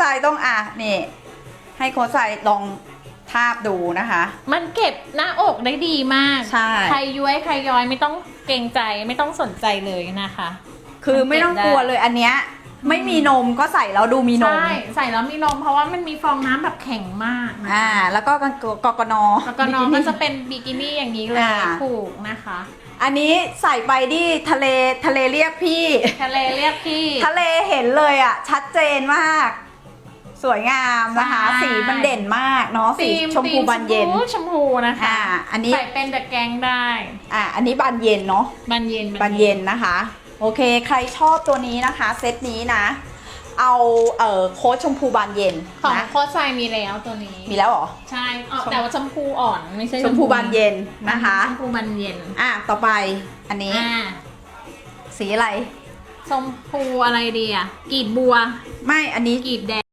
ทรายต้องอะนี่ ให้โค้ชทรายลองทาบดูนะคะ มันเก็บหน้าอกได้ดีมาก ใช่ ใครย้วยใครย้อยไม่ต้องเกรงใจไม่ต้องสนใจเลยนะคะ คือไม่ต้องกลัวเลยอันเนี้ยไม่มีนมก็ใส่แล้วดูมีนม ใช่ใส่แล้วมีนมเพราะว่ามันมีฟองน้ำแบบแข็งมากนะคะอ่า แล้วก็กางเกงกกนแล้วก็น้องบิก็นี่จะเป็นบิกินี่อย่างนี้เลยอ่าถูกนะคะ อันนี้ใส่ไปที่ทะเลทะเลเรียกพี่ ทะเลเรียกพี่ ทะเลเห็นเลยอะ ชัดเจนมาก สวยงามนะคะ ใช่ สีมันเด่นมากเนาะสีธีชมพูบานเย็น ชมพูชมพูนะคะอ่าอันนี้ ใส่เป็นเดอะแกงได้อ่าอันนี้บานเย็นเนาะ บานเย็นบานเย็นนะคะ โอเค ใครชอบตัวนี้นะคะ เซตนี้นะ เอาเอ่อโค้ดชมพูบานเย็นของนะโคชไซมีแล้วตัวนี้มีแล้วเหรอ ใช่อ๋อแต่ว่าชมพูอ่อนไม่ใช่ชมพูบานเย็นนะคะ ชมพูบานเย็นอะต่อไปอันนี้อ่าสีอะไร ชมพูอะไรดีอะกลีบบัวไม่อันนี้ กลีบแดง